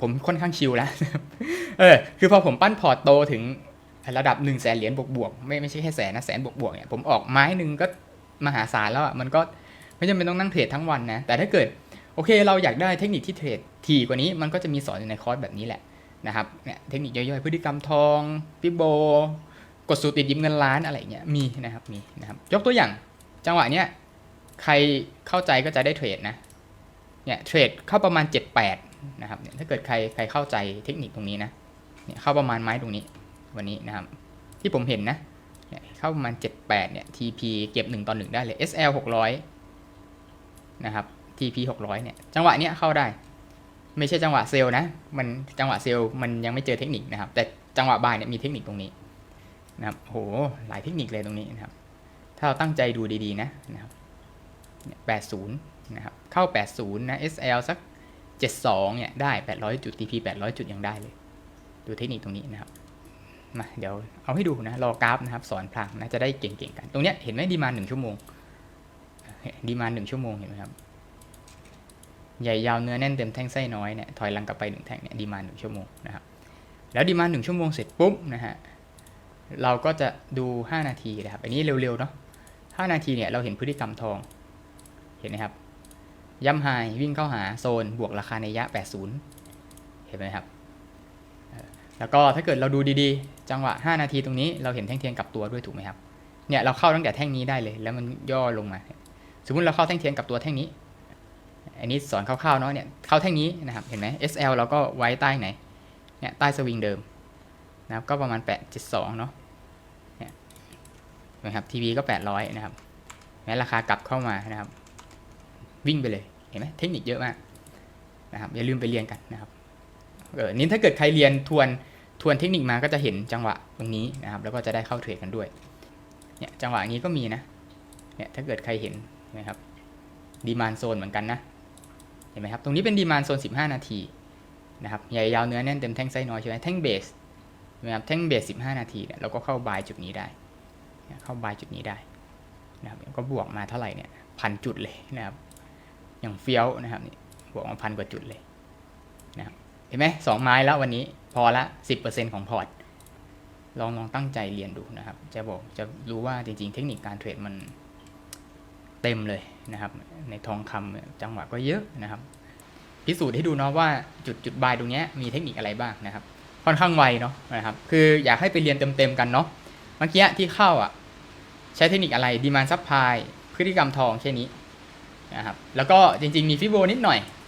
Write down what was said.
ผมค่อนข้างชิลแล้วเออคือพอผมปั้นพอร์ตโตถึงระดับ1นึ่งแสนเหรียญบวกๆไม่ไม่ใช่แค่แสนนะแสนบวกๆเนี่ยผมออกไม้หนึ่งก็มหาศาลแล้วอะมันก็ไม่จำเป็นต้องนั่งเทรดทั้งวันนะ แต่ถ้าเกิดโอเคเราอยากได้เทคนิคที่เทรดถี่กว่านี้มันก็จะมีสอนอยู่ในคอร์สแบบนี้แหละนะครับเนี่ยเทคนิคย่อยๆ พฤติกรรมทองปิโบ กดสูตรติดยิมเงินล้านอะไรเงี้ยมีนะครับมีนะครับยกตัวอย่างจังหวะเนี้ยใครเข้าใจก็จะได้เทรดนะเนี่ยเทรดเข้าประมาณ 78 นะครับเนี่ยถ้าเกิดใครใครเข้าใจเทคนิคตรงนี้นะเนี่ยเข้าประมาณไม้ตรงนี้วันนี้นะครับ ที่ผมเห็นนะเนี่ยเข้าประมาณ 78 เนี่ย TP เก็บ 1ต่อ1ได้เลย SL 600 นะครับ TP 600 เนี่ย จังหวะเนี้ยเข้าได้ ไม่ใช่จังหวะเซลนะ มันจังหวะเซลมันยังไม่เจอเทคนิคนะครับ แต่จังหวะบ่ายเนี่ยมีเทคนิคตรงนี้นะครับโหหลายเทคนิคเลยตรงนี้นะครับ ถ้าเราตั้งใจดูดีๆนะนะครับเนี่ย80 นะครับ เข้า 80 นะ SL สัก 72เนี่ยได้ 800 จุด TP 800 จุดยังได้เลย ดูเทคนิคตรงนี้นะครับมาเดี๋ยวเอาให้ดูนะ รอกราฟนะครับ สอนพลังนะ จะได้เก่งๆกัน ตรงเนี้ยเห็นไหมดีมาหนึ่งชั่วโมง ดีมาหนึ่งชั่วโมงเห็นไหมครับ ใหญ่ยาวเนื้อแน่นเต็มแท่งไส้น้อยเนี่ย ถอยหลังกลับไปหนึ่งแท่งเนี่ย ดีมาหนึ่งชั่วโมงนะครับ แล้วดีมาหนึ่งชั่วโมงเสร็จปุ๊บนะฮะ เราก็จะดู 5 นาทีนะครับ อันนี้เร็วๆเนาะ5นาทีเนี่ย เราเห็นพฤติกรรมทอง เห็นไหมครับ ย่ำไฮวิ่งเข้าหาโซนบวกราคาในยะ 80 เห็นไหมครับ แล้วก็ถ้าเกิดเราดูดีๆ จังหวะ 5 นาทีตรงนี้เราเห็นแท่งเทียนกลับตัวด้วยถูกไหมครับ เนี่ยเราเข้าตั้งแต่แท่งนี้ได้เลย แล้วมันย่อลงมา สมมุติเราเข้าแท่งเทียนกลับตัวแท่งนี้ อันนี้สอนคร่าวๆเนาะเนี่ย เข้าแท่งนี้นะครับ เห็นไหม SL เราก็ไว้ใต้ไหน เนี่ยใต้สวิงเดิมนะครับ ก็ประมาณ 8.72 เนาะนะครับทีวีก็ 800 นะครับ แม้ราคากลับเข้ามานะครับ วิ่งไปเลยเห็นไหมเทคนิคเยอะมากนะครับอย่าลืมไปเรียนกันนะครับเออนี่ถ้าเกิดใครเรียนทวนทวนเทคนิคมาก็จะเห็นจังหวะตรงนี้นะครับ แล้วก็จะได้เข้าเทรดกันด้วยเนี่ยจังหวะนี้ก็มีนะเนี่ยถ้าเกิดใครเห็นนะครับดีมานโซนเหมือนกันนะเห็นไหมครับตรงนี้เป็นดีมานโซน 15 นาทีนะครับใหญ่ยาวเนื้อแน่นเต็มแท่งไส้น้อยใช่ไหมแท่งเบสนะครับแท่งเบส 15 นาทีเนี่ยเราก็เข้าบายจุดนี้ได้ เข้าบายจุดนี้ได้นะครับก็บวกมาเท่าไหร่เนี่ยพันจุดเลยนะครับ อย่างเฟี้ยวนะครับนี่บวกมาพันกว่าจุดเลยนะครับเห็นไหมสองไม้แล้ววันนี้พอละสิบเปอร์เซ็นของพอร์ตลองลองตั้งใจเรียนดูนะครับ จะบอกจะรู้ว่าจริงๆ เทคนิคการเทรดมันเต็มเลยนะครับ ในทองคำจังหวะก็เยอะนะครับ พิสูจน์ให้ดูเนาะว่าจุดจุดบายตรงเนี้ยมีเทคนิคอะไรบ้างนะครับ ค่อนข้างไวเนาะนะครับ คืออยากให้ไปเรียนเต็มๆกันเนาะเมื่อกี้ที่เข้าอะ ใช้เทคนิคอะไรดีมานซับพายพฤติกรรมทองแค่นี้ นะครับแล้วก็จริงๆมีฟิโบนิดหน่อย